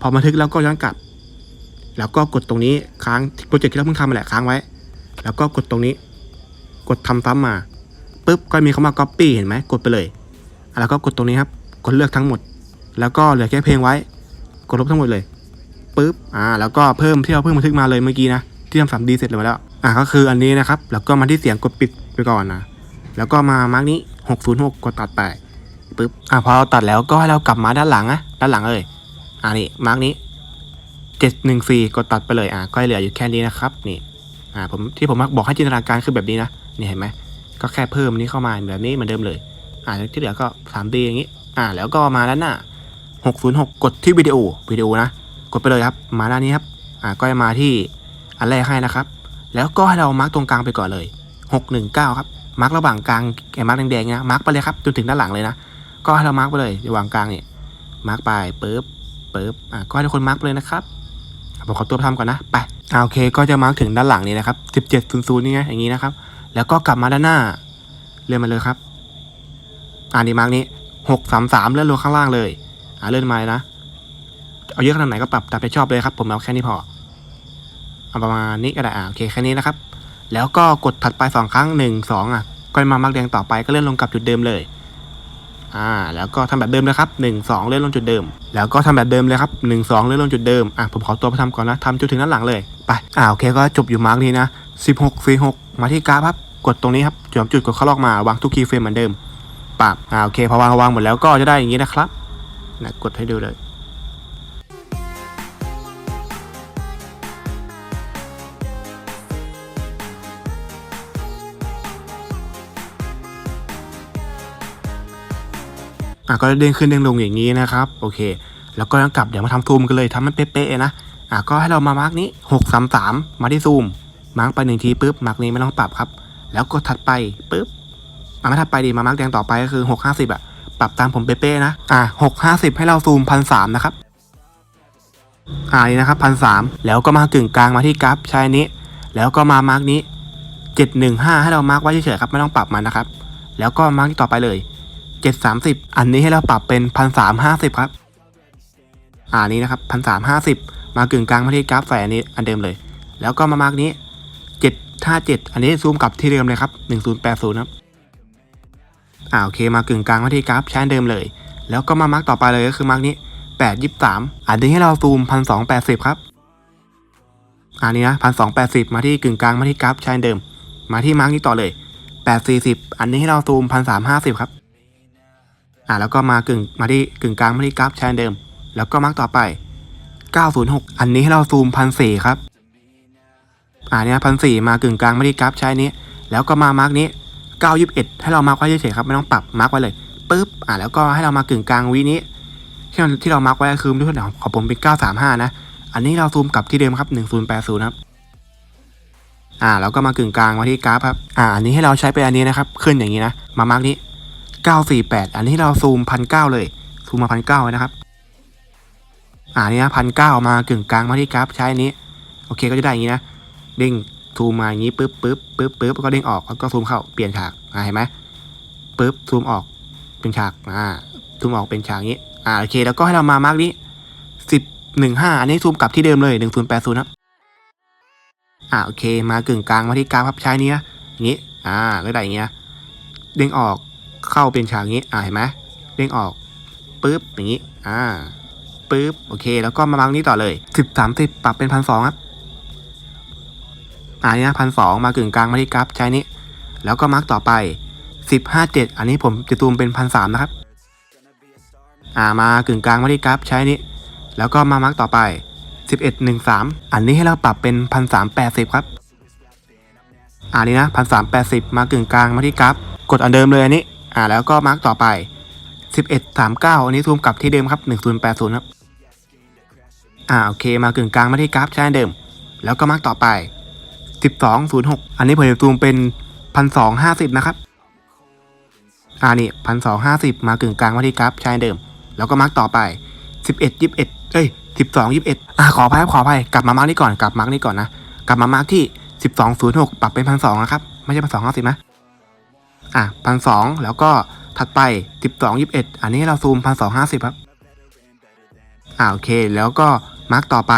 พอบันทึกแล้วก็ย้อนกลับ แล้วก็กดตรงนี้ค้างโปรเจกต์ที่เราเพิ่งทำมาแหละค้างไว้ แล้วก็กดตรงนี้ กดทำซ้ำมาปุ๊บก็มีคำว่า copy เห็นไหมกดไปเลย แล้วก็กดตรงนี้ครับ กดเลือกทั้งหมด แล้วก็เหลือแค่เพลงไว้ กดลบทั้งหมดเลย ปุ๊บอ่าแล้วก็เพิ่มที่เราเพิ่งบันทึกมาเลยเมื่อกี้นะที่ทำสามดีเสร็จเลยมาแล้วอ่าก็คืออันนี้นะครับ แล้วก็มาที่เสียงกดปิดไปก่อนนะแล้วก็มามาร์กนี้ 606กดตัดไปปุ๊บอ่าพอเราตัดแล้วก็ให้เรากลับมาด้านหลังนะด้านหลังเลยอ่านี่มาร์กนี้714กดตัดไปเลยอ่าก็เหลืออยู่แค่นี้นะครับนี่อ่าผมที่ผมบอกให้จินตนาการคือแบบนี้นะนี่เห็นไหมก็แค่เพิ่มนนี้เข้ามาแบบนี้เหมือนเดิมเลย อ่าที่เหลือก็ 3D อย่างนี้ อ่า แล้วก็มาด้านหน้า606 กดที่วิดีโอวิดีโอนะ กดไปเลยครับ มาด้านนี้ครับอ่าก็จะมาที่อันแรกให้นะครับ แล้วก็ให้เรามาร์กตรงกลางไปก่อนเลย 619 ครับมาร์กระหว่างกลางไอ้มาร์กแดงๆนะมาร์กไปเลยครับจนถึงด้านหลังเลยนะก็ให้เรามาร์กไปเลยระหว่างกลางเนี่ยมาร์กไปปึ๊บปึ๊บอ่าก็ให้ทุกคนมาร์กไปเลยนะครับผมขอตัวทำก่อนนะไปอ่าโอเค ก็จะมาร์กถึงด้านหลังนี้นะครับ1700นี่ไงอย่างนี้นะครับ แล้วก็กลับมาด้านหน้าเลื่อนมาเลยครับอ่านี่มาร์กนี้633เลื่อนลงข้างล่างเลยอ่าเลื่อนมาเลยนะ เอาเยอะขนาดไหนก็ปรับตามใจชอบเลยครับ ผมเอาแค่นี้พอ เอาประมาณนี้ก็ได้อ่าโอเคแค่นี้นะครับ แล้วก็กดถัดไปสองครั้งหนึ่งสองอะก็มามาร์กแดงต่อไปก็เลื่อนลงกับจุดเดิมเลย อ่า แล้วก็ทำแบบเดิมเลยครับหนึ่งสองเลื่อนลงจุดเดิม แล้วก็ทำแบบเดิมเลยครับหนึ่งสองเลื่อนลงจุดเดิม อะผมขอตัวไปทำก่อนนะทำจนถึงด้านหลังเลย ไป อ่าโอเคก็จบอยู่มาร์กนี้นะสิบหกสี่หกมาที่กราฟครับกดตรงนี้ครับจุดจุดกดเข้าลอกมาวางทุกคีย์เฟรมเหมือนเดิมปับอ่าโอเคพอวางวางหมดแล้วก็จะได้อย่างนี้นะครับนะกดให้ดูเลย อะก็เด้งขึ้นเด้งลงอย่างนี้นะครับโอเค แล้วก็ยังกลับเดี๋ยวมาทำซูมกันเลยทำมันเป๊ะๆนะอะก็ให้เรามามาร์กนี้ 6 3 3 มาที่ซูม มาร์กไปหนึ่งทีปุ๊บมาร์กนี้ไม่ต้องปรับครับ แล้วกดถัดไปปุ๊บอะไม่ถัดไปดีมามาร์กแดงต่อไปก็คือ 6 50อะปรับตามผมเป๊ะๆนะอะ6 50 ให้เราซูมพันสามนะครับอ่านี่นะครับพันสามแล้วก็มากึ่งกลางมาที่กราฟใช้อันนี้ แล้วก็มามาร์กนี้ 715 ให้เรามาร์กไว้เฉยๆครับไม่ต้องปรับมันนะครับ แล้วก็มาร์กที่ต่อไปเลย เจ็ดสามสิบอันนี้ให้เราปรับเป็นพันสามห้าสิบครับ อ่านี้นะครับพันสามห้าสิบมากึ่งกลางมาที่กราฟแฝอันนี้อันเดิมเลย แล้วก็มามาร์กนี้เจ็ดห้าเจ็ดอันนี้ซูมกลับที่เดิมเลยครับหนึ่งศูนย์แปดศูนย์ครับ อ่าโอเค มากึ่งกลางมาที่กราฟใช้อันเดิมเลย แล้วก็มามาร์กต่อไปเลยก็คือมาร์กนี้แปดยี่สามอันนี้ให้เราซูมพันสองแปดสิบครับอันนี้นะพันสองแปดสิบมาที่กึ่งกลางมาที่กราฟใช้อันเดิม มาที่มาร์กนี้ต่อเลยแปดสี่สิบอันนี้ให้เราซูมพันสามห้าสิบครับ อ่าแล้วก็มากึ่งมาที่กึ่งกลางมาที่กราฟใช้อันเดิม แล้วก็มาร์กต่อไป 906 อันนี้ให้เราซูมพันสี่ครับอ่าเนี่ยพันสี่มากึ่งกลางมาที่กราฟใช้นี้ แล้วก็มามาร์กนี้921 ให้เรามาร์กไว้เฉยๆครับไม่ต้องปรับมาร์กไว้เลยปึ๊บอ่าแล้วก็ให้เรามากึ่งกลางวินี้ที่เราที่เรามาร์กไว้คือด้วยของของผมเป็น 935 นะ อันนี้เราซูมกลับที่เดิมครับ 1080ครับอ่าแล้วก็มากึ่งกลางมาที่กราฟครับอ่าอันนี้ให้เราใช้เป็นอันนี้นะครับ ขึ้นอย่างนี้นะ มามาร์กนี้ 948 อันนี้เราซูมพันเเลย ซูมมาพันเก้านะครับ อ่านี่นะพันเก้ามากึ่งกลางมาที่กราฟใช้อันนี้ โอเคก็จะได้อย่างนี้นะ เด้งซูมมาอย่างนี้ปึ๊บปึ๊บปึ๊บปึ๊บก็เด้งออกแล้วก็ซูมเข้าเปลี่ยนฉากอ่าเห็นไหมปึ๊บซูมออกเป็นฉากอ่าซูมออกเป็นฉากนี้อ่าโอเคแล้วก็ให้เรามามาร์กนี้สิบหนึ่งห้าอันนี้ซูมกลับที่เดิมเลยหนึ่งศูนย์แปดศูนย์ครับอ่าโอเคมากึ่งกลางมาที่กราฟครับใช้นี้นะอย่างนี้อ่าก็ได้อย่างเงี้ยเด้งออก เข้าเป็นฉากนี้อ่าเห็นไหมเด้งออกปึ๊บอย่างนี้อ่าปึ๊บโอเค แล้วก็มามาร์กนี้ต่อเลยสิบสามสิบปรับเป็นพันสองครับอ่านี่นะพันสองมากึ่งกลางมาที่กราฟใช้นี้ แล้วก็มาร์กต่อไปสิบห้าเจ็ดอันนี้ผมจะตูมเป็นพันสามนะครับ อ่ามากึ่งกลางมาที่กราฟใช้นี้ แล้วก็มามาร์กต่อไปสิบเอ็ดหนึ่งสามอันนี้ให้เราปรับเป็นพันสามแปดสิบครับอ่านี่นะพันสามแปดสิบมากึ่งกลางมาที่กราฟกดอันเดิมเลยอันนี้ อ่าแล้วก็มาร์กต่อไป 11 39 อันนี้ซูมกลับที่เดิมครับ 1080 ครับ อ่าโอเค มากึ่งกลางมาที่กราฟใช้อันเดิม แล้วก็มาร์กต่อไป 1206 อันนี้ผมจะซูมเป็น 1250 นะครับ อ่านี่1250 มากึ่งกลางมาที่กราฟใช้อันเดิม แล้วก็มาร์กต่อไป 11 21 เอ้ย 12 21 อ่าขออภัยขออภัยกลับมามาร์กนี่ก่อน กลับมาร์กนี่ก่อนนะ กลับมามาร์กที่ 1206 ปรับเป็น 1200 นะครับ ไม่ใช่ 1250นะ อะพันสองแล้วก็ถัดไปสิบสองยิบเอ็ดอันนี้เราซูมพันสองห้าสิบครับ อ่าโอเค แล้วก็มาร์กต่อไป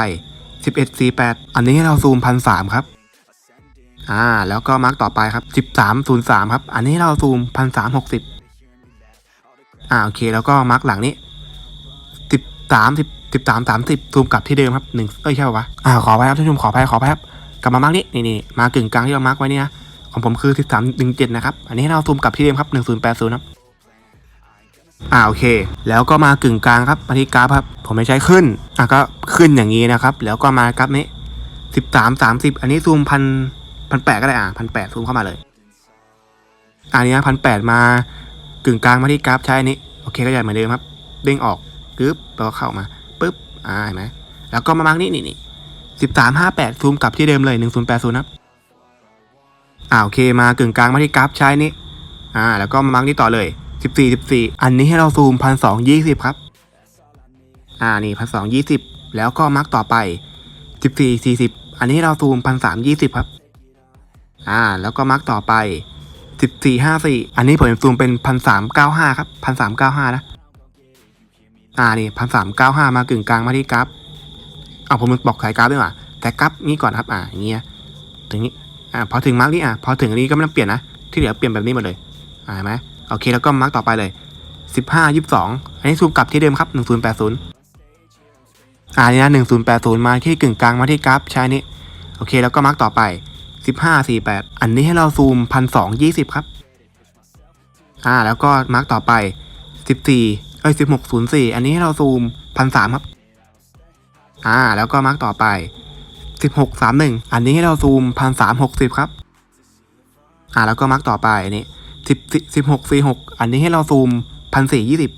11 48 อันนี้เราซูมพันสามครับ อ่า แล้วก็มาร์กต่อไปครับ 13 03 ครับ อันนี้เราซูมพันสามหกสิบอ่าโอเค แล้วก็มาร์กหลังนี้ 13 10 13 30ซูมกลับที่เดิมครับหนึ่งเอ้ยใช่ป่าวะอ่าขอไปครับท่านผู้ชมขอไปขอไปครับกลับมามาร์กนี้นี่นี่มากึ่งกลางที่เรามาร์กไว้นี่นะ ของผมคือ 13 17 นะครับ อันนี้เราซูมกลับที่เดิมครับ 1080ครับอ่าโอเค แล้วก็มากึ่งกลางครับมาที่กราฟครับ ผมไม่ใช้ขึ้น อะก็ขึ้นอย่างนี้นะครับ แล้วก็มากราฟนี้ 13 30 อันนี้ซูมพันพันแปดก็ได้อะพันแปดซูมเข้ามาเลย อันนี้พันแปดมากึ่งกลางมาที่กราฟใช้อันนี้โอเคก็ใหญ่เหมือนเดิมครับ เด้งออกกึ๊บแล้วก็เข้ามาปึ๊บอ่าเห็นไหมแล้วก็มามาร์กนี่นี่นี่สิบสามห้าแปดซูมกลับที่เดิมเลยหนึ่งศูนย์แปดศูนย์ครับ อ่าโอเคมากึ่งกลางมาที่กราฟใช้นี่อ่าแล้วก็มามาร์กนี่ต่อเลยสิบสี่สิบสี่อันนี้ให้เราซูมพันสองยี่สิบครับ อ่านี่พันสองยี่สิบแล้วก็มาร์กต่อไปสิบสี่สี่สิบอันนี้ให้เราซูมพันสามยี่สิบครับ อ่าแล้วก็มาร์กต่อไปสิบสี่ห้าสี่อันนี้ผมซูมเป็นพันสามเก้าห้าครับพันสามเก้าห้านะอ่านี่พันสามเก้าห้ามากึ่งกลางมาที่กราฟเอาผมบอกสายกราฟด้วยว่ะแต่กราฟนี้ก่อนครับอ่าอย่างเงี้ยถึงนี้ อ่าพอถึงมาร์กนี้อะพอถึงอันนี้ก็ไม่ต้องเปลี่ยนนะ ที่เหลือเปลี่ยนแบบนี้หมดเลยอ่าเห็นไหมโอเคแล้วก็มาร์กต่อไปเลยสิบห้ายี่สิบสองอันนี้ซูมกลับที่เดิมครับหนึ่งศูนย์แปดศูนย์อ่านี่นะหนึ่งศูนย์แปดศูนย์มาที่กึ่งกลางมาที่กราฟใช้นี้โอเคแล้วก็มาร์กต่อไปสิบห้าสี่แปดอันนี้ให้เราซูมพันสองยี่สิบครับ อ่าแล้วก็มาร์กต่อไปสิบสี่เอ้ยสิบหกศูนย์สี่อันนี้ให้เราซูมพันสามครับ อ่าแล้วก็มาร์กต่อไป สิบหกสามหนึ่งอันนี้ให้เราซูมพันสามหกสิบครับ อ่าแล้วก็มาร์กต่อไปนนี้สิบสิบหกสี่หกอันนี้ให้เราซูมพันสี่ยี่สิบ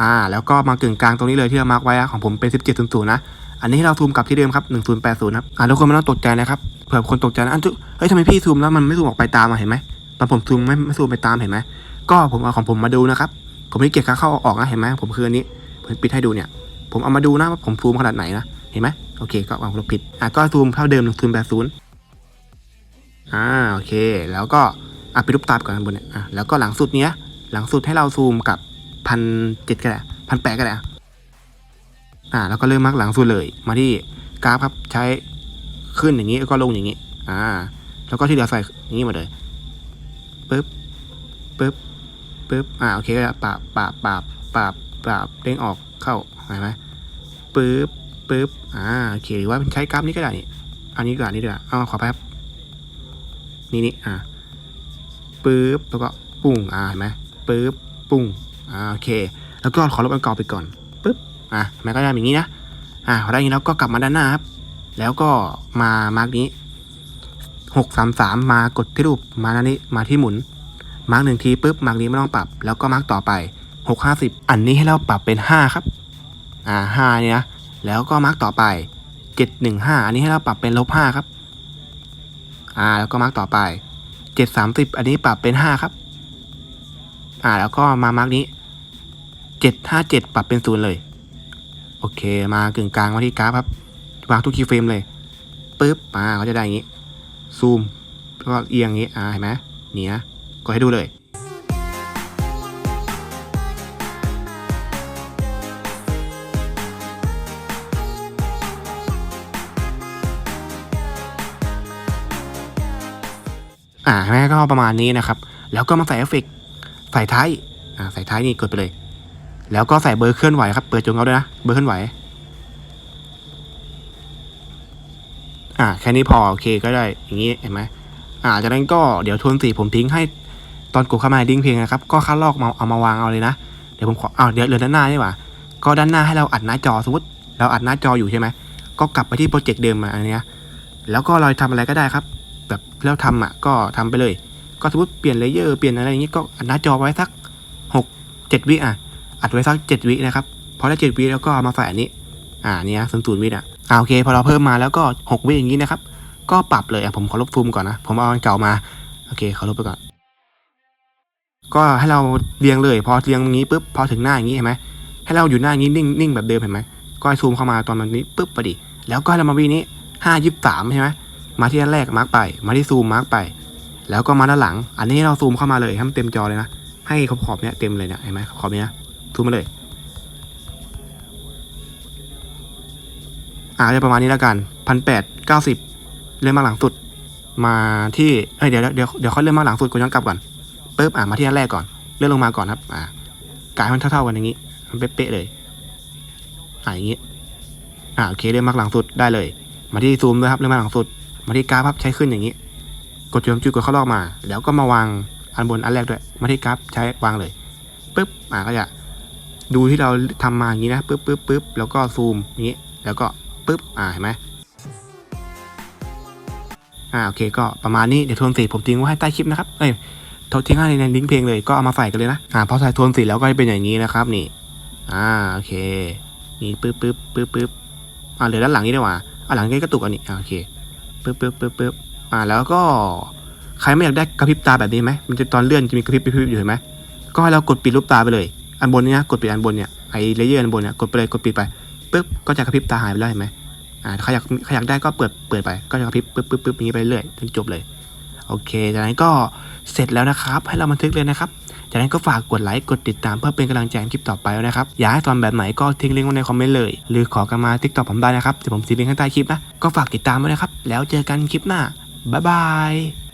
อ่า แล้วก็มากึ่งกลางตรงนี้เลยที่เรามาร์กไว้ของผมเป็นสิบเจ็ดศูนย์ศูนย์นะ อันนี้ให้เราซูมกลับที่เดิมครับหนึ่งศูนย์แปดศูนย์ครับ อ่าทุกคนไม่ต้องตกใจนะครับ เผื่อคนตกใจนะอันจุเฮ้ยทำไมพี่ซูมแล้วมันไม่ซูมออกไปตามมาเห็นไหมตอนผมซูมไม่ไม่ซูมไปตามเห็นไหมก็ผมเอาของผมมาดูนะครับ ผมไม่เกียรค่าเข้าออกนะเห็นไหมผมคืออันนี้ผมปิดให้ดูเนี่ย ผมเอามาดูนะว่าผมซูมขนาดไหนนะ เห็นไหม โอเค ก็เอาลบผิด อะก็ซูมเท่าเดิมหนึ่งศูนย์แปดศูนย์อ่าโอเค แล้วก็อะปิดรูปตาก่อนบนเนี่ยอะแล้วก็หลังสุดเนี้ย หลังสุดให้เราซูมกับพันเจ็ดก็ได้พันแปดก็ได้อะอ่าแล้วก็เริ่มมาร์กหลังสุดเลย มาที่กราฟครับใช้ขึ้นอย่างนี้แล้วก็ลงอย่างนี้ อ่า แล้วก็ที่เหลือใส่อย่างนี้มดเลยปึ๊บปึ๊บปึ๊บอ่าโอเคก็ปาบปาบปาบปาบปาบเด้งออกเข้าเห็นไหมปึ๊บปึ๊บ อ่าโอเคหรือว่าใช้กราฟนี้ก็ได้นี่อันนี้ดีกว่านี่ดีกว่าเอาขอแป๊บนี่นี่อ่าปึ๊บแล้วก็ปุ้งอ่าเห็นไหมปึ๊บปุ้งอ่าโอเค แล้วก็ขอลบอันเก่าไปก่อนปึ๊บอะมันก็จะอย่างนี้นะอ่าพอได้อย่างนี้แล้วก็กลับมาด้านหน้าครับ แล้วก็มามาร์กนี้หกสามสามมากดที่รูปมาหน้านี้มาที่หมุน มาร์กหนึ่งทีปุ๊บมาร์กนี้ไม่ต้องปรับ แล้วก็มาร์กต่อไปหกห้าสิบอันนี้ให้เราปรับเป็นห้าครับ อ่าห้านี่นะ แล้วก็มาร์กต่อไปเจ็ดหนึ่งห้าอันนี้ให้เราปรับเป็นลบห้าครับอ่าแล้วก็มาร์กต่อไปเจ็ดสามสิบอันนี้ปรับเป็นห้าครับอ่าแล้วก็มามาร์กนี้เจ็ดห้าเจ็ดปรับเป็นศูนย์เลย โอเคมากึ่งกลางมาที่กราฟครับวางทุกคีย์เฟรมเลยปุ๊บมาเขาจะได้อย่างนี้ ซูมแล้วก็เอียงอย่างนี้อ่าเห็นไหมนี่นะกดให้ดูเลย อ่าแม่ก็ประมาณนี้นะครับ แล้วก็มาใส่เอฟเฟกต์ใส่ท้ายอ่าใส่ท้ายนี่กดไปเลย แล้วก็ใส่เบอร์เคลื่อนไหวครับเปิดจงเอาด้วยนะเบอร์เคลื่อนไหวอ่าแค่นี้พอโอเคก็ได้อย่างนี้เห็นไหมอ่าจากนั้นก็เดี๋ยวโทนสีผมทิ้งให้ตอนกดเข้ามาดิ้งเพลงนะครับ ก็คัดลอกมาเอามาวางเอาเลยนะเดี๋ยวผมขออ้าวเดี๋ยวเหลือด้านหน้าดีกว่าก็ด้านหน้าให้เราอัดหน้าจอสมมติเราอัดหน้าจออยู่ใช่ไหมก็กลับไปที่โปรเจกต์เดิมมาอันเนี้ยแล้วก็เราทำอะไรก็ได้ครับ แบบแล้วทำอะก็ทำไปเลย ก็สมมติเปลี่ยนเลเยอร์เปลี่ยนอะไรอย่างนี้ก็อัดหน้าจอไว้สักหกเจ็ดวิอะอัดไว้สักเจ็ดวินะครับพอได้เจ็ดวิแล้วก็เอามาใส่อันนี้ อ่าเนี่ยศูนย์ศูนย์วิอะอ่าโอเคพอเราเพิ่มมาแล้วก็หกวิอย่างนี้นะครับ ก็ปรับเลยอะผมขอลบซูมก่อนนะ ผมเอาอันเก่ามาโอเคขอลบไปก่อน ก็ให้เราเรียงเลย พอเรียงอย่างนี้ปุ๊บพอถึงหน้าอย่างนี้เห็นไหมให้เราอยู่หน้าอย่างนี้นิ่งนิ่งแบบเดิมเห็นไหมก็ให้ซูมเข้ามาตอนมันนี้ปุ๊บพอดี แล้วก็ให้เรามาวินี้ห้ายี่สิบสามใช่ไหม มาที่ด้านแรกมาร์กไป มาที่ซูมมาร์กไป แล้วก็มาด้านหลัง อันนี้เราซูมเข้ามาเลยให้มันเต็มจอเลยนะ ให้ขอบขอบเนี้ยเต็มเลยเนี่ยเห็นไหมขอบเนี้ยซูมมาเลย อ่าจะประมาณนี้แล้วกันพันแปดเก้าสิบเลื่อนมาหลังสุด มาที่เอ้ยเดี๋ยวเดี๋ยวเดี๋ยวค่อยเลื่อนมาหลังสุดกดย้อนกลับก่อนปึ๊บอ่ามาที่อันแรกก่อน เลื่อนลงมาก่อนครับ อ่ากายมันเท่าๆกันอย่างนี้ มันเป๊ะๆเลยอ่าอย่างนี้อ่าโอเคเลื่อนมาหลังสุดได้เลย มาที่ซูมด้วยครับเลื่อนมาหลังสุด มาที่กราฟครับใช้ขึ้นอย่างนี้ กดจุดจุดกดเข้าลอกมา แล้วก็มาวางอันบนอันแรกด้วย มาที่กราฟใช้วางเลยปึ๊บอ่าก็จะดูที่เราทำมาอย่างนี้นะปึ๊บปึ๊บปึ๊บแล้วก็ซูมอย่างนี้ แล้วก็ปึ๊บอ่าเห็นไหมอ่าโอเคก็ประมาณนี้เดี๋ยวโทนสีผมทิ้งไว้ให้ใต้คลิปนะครับเอ้ยทนทิ้งให้ในลิงก์เพลงเลยก็เอามาใส่กันเลยนะอ่าพอใส่โทนสีแล้วก็จะเป็นอย่างนี้นะครับนี่อ่าโอเคนี่ปึ๊บปึ๊บปึ๊บปึ๊บอ่าเหลือด้านหลังนี้ดีกว่าอ่าหลังนี้กระตุกอันนี้อ่าโอเค ปึ๊บปึ๊บปึ๊บปึ๊บอ่าแล้วก็ใครไม่อยากได้กระพริบตาแบบนี้ไหมมันจะตอนเลื่อนจะมีกระพริบกระพริบอยู่เห็นไหมก็ให้เรากดปิดรูปตาไปเลย อันบนนี้นะกดปิดอันบนเนี่ยไอเลเยอร์อันบนเนี่ยกดไปเลยกดปิดไปปึ๊บก็จะกระพริบตาหายไปแล้วเห็นไหมอ่าใครอยากใครอยากได้ก็เปิดเปิดไป ก็จะกระพริบปึ๊บปึ๊บปึ๊บอย่างนี้ไปเรื่อยจนจบเลย โอเคจากนั้นก็เสร็จแล้วนะครับ ให้เราบันทึกเลยนะครับ จากนั้นก็ฝากกดไลค์กดติดตามเพื่อเป็นกำลังใจให้คลิปต่อไปนะครับ อยากให้ตอนแบบไหนก็ทิ้งลิงก์ไว้ในคอมเมนต์เลย หรือขอกันมาทิกตอกผมได้นะครับเดี๋ยวผมทิ้งลิงก์ข้างใต้คลิปนะ ก็ฝากติดตามไวยนะครับ แล้วเจอกันคลิปหน้าบ๊ายบาย